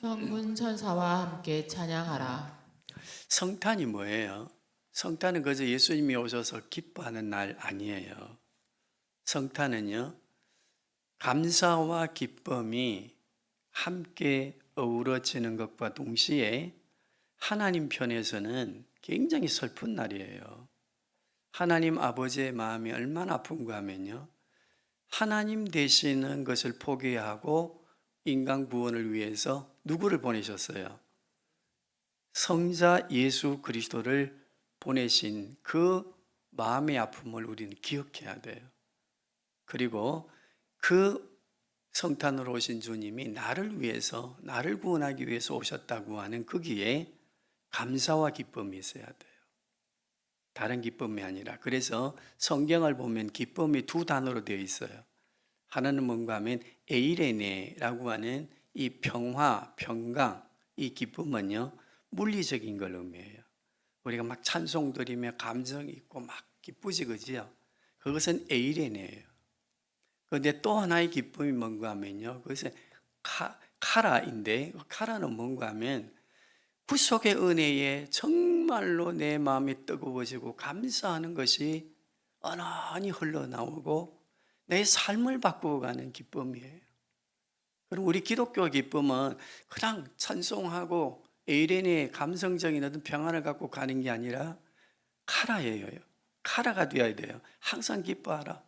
성군 천사와 함께 찬양하라. 성탄이 뭐예요? 성탄은 그저 예수님이 오셔서 기뻐하는 날 아니에요. 성탄은요, 감사와 기쁨이 함께 어우러지는 것과 동시에 하나님 편에서는 굉장히 슬픈 날이에요. 하나님 아버지의 마음이 얼마나 아픈가 하면요. 하나님 되시는 것을 포기하고 인간 구원을 위해서 누구를 보내셨어요? 성자 예수 그리스도를 보내신 그 마음의 아픔을 우리는 기억해야 돼요. 그리고 그 성탄으로 오신 주님이 나를 위해서, 나를 구원하기 위해서 오셨다고 하는 거기에 감사와 기쁨이 있어야 돼요. 다른 기쁨이 아니라. 그래서 성경을 보면 기쁨이 두 단어로 되어 있어요. 하나는 뭔가 하면 에이레네라고 하는 이 평화, 평강, 이 기쁨은요, 물리적인 걸 의미해요. 우리가 막 찬송 드리며 감정 있고 막 기쁘지, 그지요? 그것은 에이레네예요. 그런데 또 하나의 기쁨이 뭔가 하면요, 그것은 카, 카라인데, 그 카라는 뭔가 하면 구속의 은혜에 정말로 내 마음이 뜨거워지고 감사하는 것이 어난히 흘러나오고 내 삶을 바꾸어 가는 기쁨이에요. 그럼 우리 기독교 기쁨은 그냥 찬송하고 에이렌의 감성적인 어떤 평안을 갖고 가는 게 아니라 카라예요. 카라가 되어야 돼요. 항상 기뻐하라.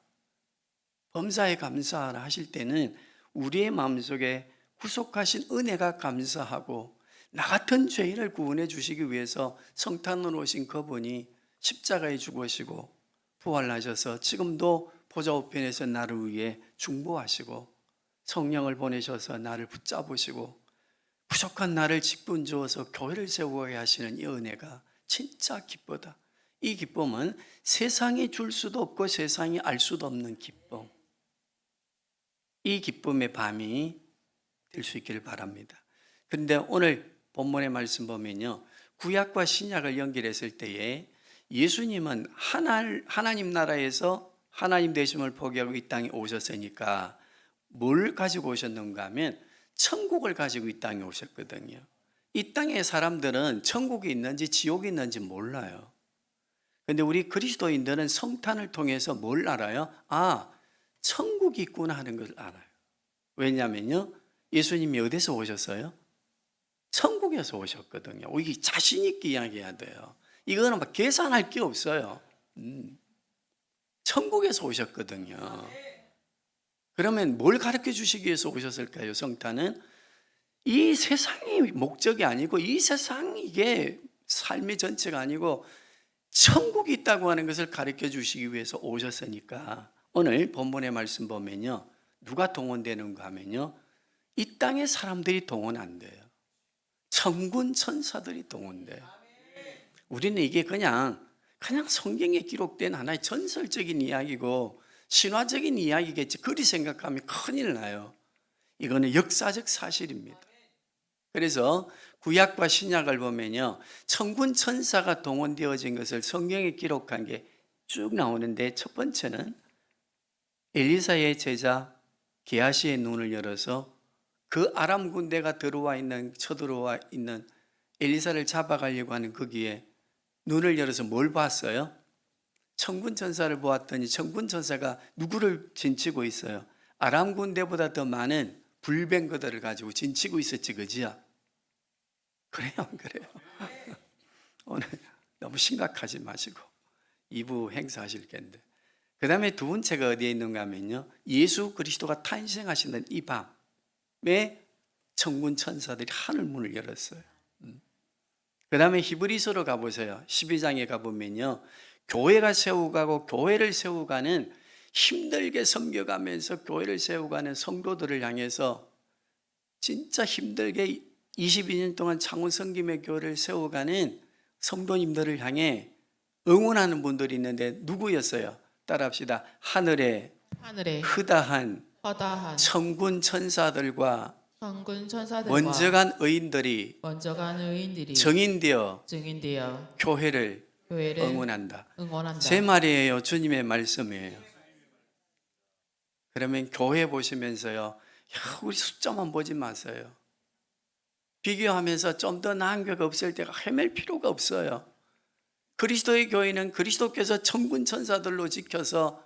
범사에 감사하라 하실 때는 우리의 마음속에 구속하신 은혜가 감사하고 나 같은 죄인을 구원해 주시기 위해서 성탄으로 오신 그분이 십자가에 죽으시고 부활하셔서 지금도 보좌 우편에서 나를 위해 중보하시고 성령을 보내셔서 나를 붙잡으시고 부족한 나를 직분 주어서 교회를 세우게 하시는 이 은혜가 진짜 기쁘다. 이 기쁨은 세상이 줄 수도 없고 세상이 알 수도 없는 기쁨. 이 기쁨의 밤이 될 수 있기를 바랍니다. 그런데 오늘 본문의 말씀 보면요. 구약과 신약을 연결했을 때에 예수님은 하나, 하나님 나라에서 하나님 되심을 포기하고 이 땅에 오셨으니까 뭘 가지고 오셨는가 하면 천국을 가지고 이 땅에 오셨거든요. 이 땅의 사람들은 천국이 있는지 지옥이 있는지 몰라요. 근데 우리 그리스도인들은 성탄을 통해서 뭘 알아요? 아, 천국이 있구나 하는 걸 알아요. 왜냐면요. 예수님이 어디서 오셨어요? 천국에서 오셨거든요. 이게 자신 있게 이야기해야 돼요. 이거는 막 계산할 게 없어요. 음. 천국에서 오셨거든요. 그러면 뭘 가르쳐 주시기 위해서 오셨을까요? 성탄은 이 세상이 목적이 아니고 이 세상 이게 삶의 전체가 아니고 천국이 있다고 하는 것을 가르쳐 주시기 위해서 오셨으니까 오늘 본문의 말씀 보면요. 누가 동원되는가 하면요. 이 땅의 사람들이 동원 안 돼요. 천군 천사들이 동원돼요. 우리는 이게 그냥 그냥 성경에 기록된 하나의 전설적인 이야기고 신화적인 이야기겠지. 그리 생각하면 큰일 나요. 이거는 역사적 사실입니다. 그래서 구약과 신약을 보면요. 천군 천사가 동원되어진 것을 성경에 기록한 게 쭉 나오는데 첫 번째는 엘리사의 제자 게하시의 눈을 열어서 그 아람 군대가 들어와 있는 쳐들어와 있는 엘리사를 잡아가려고 하는 거기에 눈을 열어서 뭘 봤어요? 천군 천사를 보았더니 천군 천사가 누구를 진치고 있어요? 아람 군대보다 더 많은 불병거들을 가지고 진치고 있었지 그지요? 그래요 안 그래요? 오늘 너무 심각하지 마시고 2부 행사하실 텐데 그 다음에 두 번째가 어디에 있는가 하면요 예수 그리스도가 탄생하시는 이 밤에 천군 천사들이 하늘 문을 열었어요 그 다음에 히브리서로 가보세요 12장에 가보면요 교회가 세우가고 교회를 세우가는 힘들게 섬겨가면서 교회를 세우가는 성도들을 향해서 진짜 힘들게 22년 동안 창원 성김의 교회를 세워가는 성도님들을 향해 응원하는 분들이 있는데 누구였어요? 따라합시다. 하늘에 하늘에 흐다한 허다한 천군 천사들과 성군 천사들과 먼저 간 의인들이 먼저 간 의인들이 정인되어 증인되어 교회를 교회를 응원한다. 응원한다. 제 말이에요. 주님의 말씀이에요. 그러면 교회 보시면서요. 야, 우리 숫자만 보지 마세요. 비교하면서 좀 더 나은 교회가 없을 때가 헤맬 필요가 없어요. 그리스도의 교회는 그리스도께서 천군 천사들로 지켜서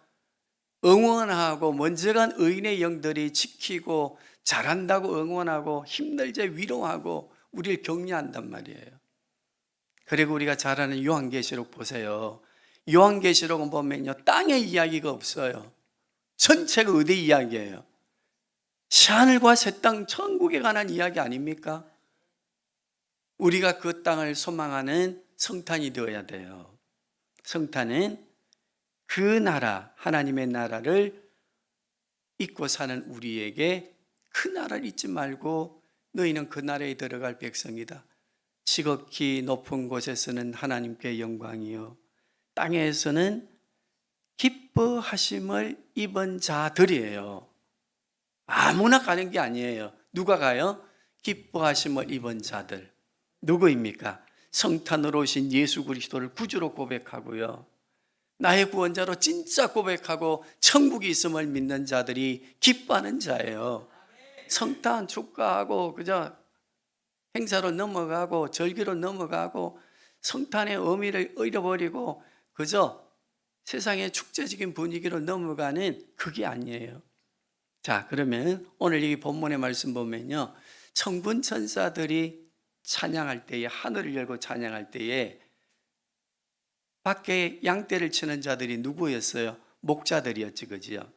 응원하고 먼저 간 의인의 영들이 지키고 잘한다고 응원하고 힘들제 위로하고 우리를 격려한단 말이에요. 그리고 우리가 잘 아는 요한계시록 보세요. 요한계시록은 보면요. 땅의 이야기가 없어요. 전체가 의대 이야기예요. 새하늘과 새 땅 천국에 관한 이야기 아닙니까? 우리가 그 땅을 소망하는 성탄이 되어야 돼요. 성탄은 그 나라, 하나님의 나라를 잊고 사는 우리에게 그 나라를 잊지 말고 너희는 그 나라에 들어갈 백성이다. 지극히 높은 곳에서는 하나님께 영광이요. 땅에서는 기뻐하심을 입은 자들이에요. 아무나 가는 게 아니에요. 누가 가요? 기뻐하심을 입은 자들. 누구입니까? 성탄으로 오신 예수 그리스도를 구주로 고백하고요. 나의 구원자로 진짜 고백하고 천국이 있음을 믿는 자들이 기뻐하는 자예요. 성탄 축가하고 그저 행사로 넘어가고 절기로 넘어가고 성탄의 의미를 잃어버리고 그저 세상의 축제적인 분위기로 넘어가는 그게 아니에요. 자, 그러면 오늘 이 본문의 말씀 보면요. 천군 천사들이 찬양할 때에 하늘을 열고 찬양할 때에 밖에 양떼를 치는 자들이 누구였어요? 목자들이었지, 그지요?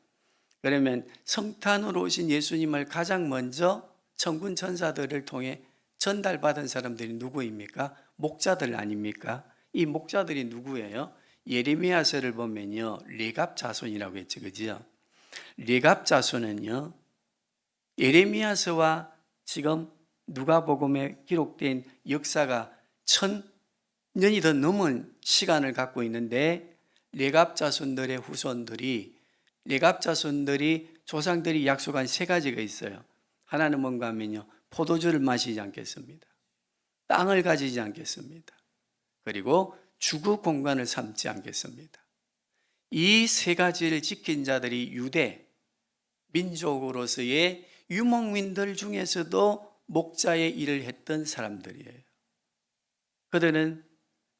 그러면 성탄으로 오신 예수님을 가장 먼저 천군 천사들을 통해 전달받은 사람들이 누구입니까? 목자들 아닙니까? 이 목자들이 누구예요? 예레미야서를 보면요. 레갑 자손이라고 했지, 그지요? 레갑 자손은요. 예레미야서와 지금 누가복음에 기록된 역사가 천 년이 더 넘은 시간을 갖고 있는데 레갑 자손들의 후손들이 레갑 자손들이 조상들이 약속한 세 가지가 있어요. 하나는 뭔가 하면요. 포도주를 마시지 않겠습니다. 땅을 가지지 않겠습니다. 그리고 주거 공간을 삼지 않겠습니다. 이 세 가지를 지킨 자들이 유대 민족으로서의 유목민들 중에서도 목자의 일을 했던 사람들이에요. 그들은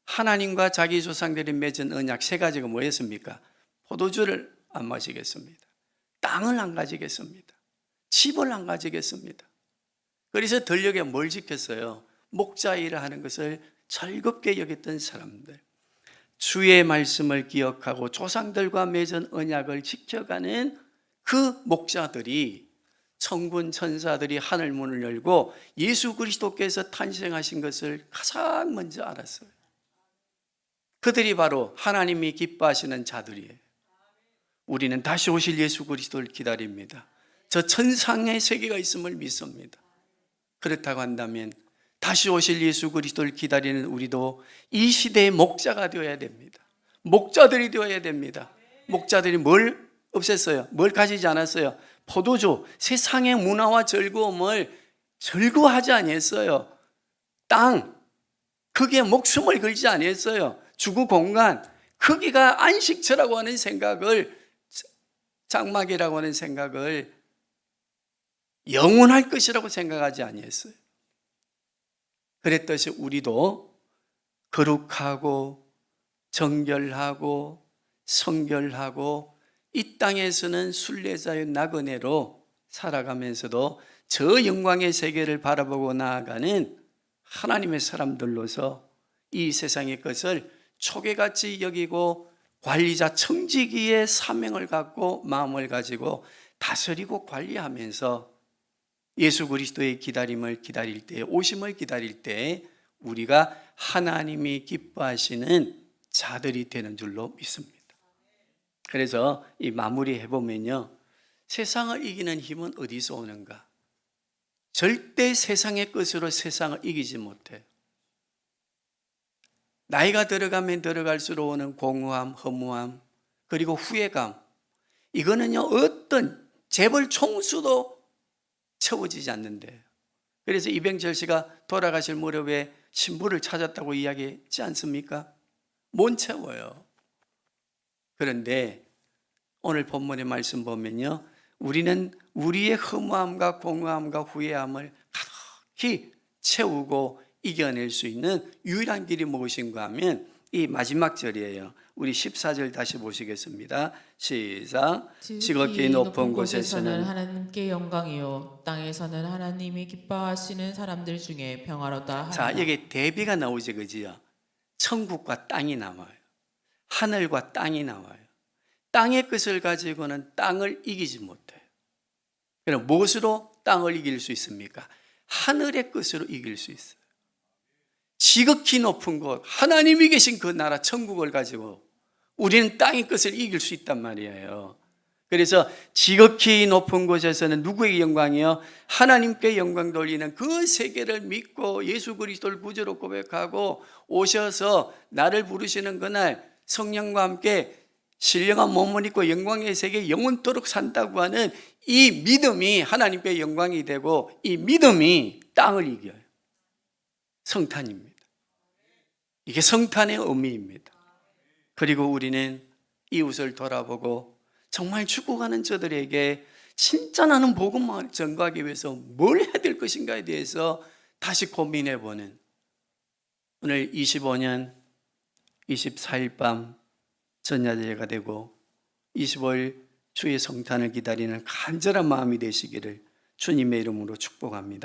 하나님과 자기 조상들이 맺은 언약 세 가지가 뭐였습니까? 포도주를 안 마시겠습니다. 땅을 안 가지겠습니다. 집을 안 가지겠습니다. 그래서 들녘에 뭘 지켰어요? 목자 일을 하는 것을 즐겁게 여겼던 사람들. 주의 말씀을 기억하고 조상들과 맺은 언약을 지켜가는 그 목자들이 천군 천사들이 하늘 문을 열고 예수 그리스도께서 탄생하신 것을 가장 먼저 알았어요. 그들이 바로 하나님이 기뻐하시는 자들이에요. 우리는 다시 오실 예수 그리스도를 기다립니다. 저 천상의 세계가 있음을 믿습니다. 그렇다고 한다면 다시 오실 예수 그리스도를 기다리는 우리도 이 시대의 목자가 되어야 됩니다. 목자들이 되어야 됩니다. 목자들이 뭘 없앴어요? 뭘 가지지 않았어요? 포도주, 세상의 문화와 즐거움을 즐거워하지 아니했어요. 땅, 거기에 목숨을 걸지 아니했어요. 주거 공간, 거기가 안식처라고 하는 생각을 장막이라고 하는 생각을 영원할 것이라고 생각하지 아니했어요. 그랬듯이 우리도 거룩하고 정결하고 성결하고 이 땅에서는 순례자의 나그네로 살아가면서도 저 영광의 세계를 바라보고 나아가는 하나님의 사람들로서 이 세상의 것을 초계같이 여기고 관리자 청지기의 사명을 갖고 마음을 가지고 다스리고 관리하면서 예수 그리스도의 기다림을 기다릴 때, 오심을 기다릴 때 우리가 하나님이 기뻐하시는 자들이 되는 줄로 믿습니다. 그래서 이 마무리 해보면요. 세상을 이기는 힘은 어디서 오는가? 절대 세상의 것으로 세상을 이기지 못해요. 나이가 들어가면 들어갈수록 오는 공허함, 허무함, 그리고 후회감. 이거는요, 어떤 재벌 총수도 채워지지 않는데. 그래서 이병철 씨가 돌아가실 무렵에 신부를 찾았다고 이야기했지 않습니까? 못 채워요. 그런데 오늘 본문의 말씀 보면요. 우리는 우리의 허무함과 공허함과 후회함을 가득히 채우고 이겨낼 수 있는 유일한 길이 무엇인가 하면 이 마지막 절이에요. 우리 14절 다시 보시겠습니다. 시작. 지극히 높은 곳에서는 하나님께 영광이요 땅에서는 하나님이 기뻐하시는 사람들 중에 평화롭다 하라. 자, 여기 대비가 나오지 그지요? 천국과 땅이 나와요. 하늘과 땅이 나와요. 땅의 것을 가지고는 땅을 이기지 못해요. 그럼 무엇으로 땅을 이길 수 있습니까? 하늘의 것으로 이길 수 있어요. 지극히 높은 곳, 하나님이 계신 그 나라 천국을 가지고 우리는 땅의 것을 이길 수 있단 말이에요. 그래서 지극히 높은 곳에서는 누구에게 영광이요? 하나님께 영광 돌리는 그 세계를 믿고 예수 그리스도를 구주로 고백하고 오셔서 나를 부르시는 그날 성령과 함께 신령한 몸을 입고 영광의 세계 영원토록 산다고 하는 이 믿음이 하나님께 영광이 되고 이 믿음이 땅을 이겨요. 성탄입니다. 이게 성탄의 의미입니다. 그리고 우리는 이웃을 돌아보고 정말 죽어가는 저들에게 진짜 나는 복음을 전가하기 위해서 뭘 해야 될 것인가에 대해서 다시 고민해 보는 오늘 25년 24일 밤 전야제가 되고 25일 주의 성탄을 기다리는 간절한 마음이 되시기를 주님의 이름으로 축복합니다.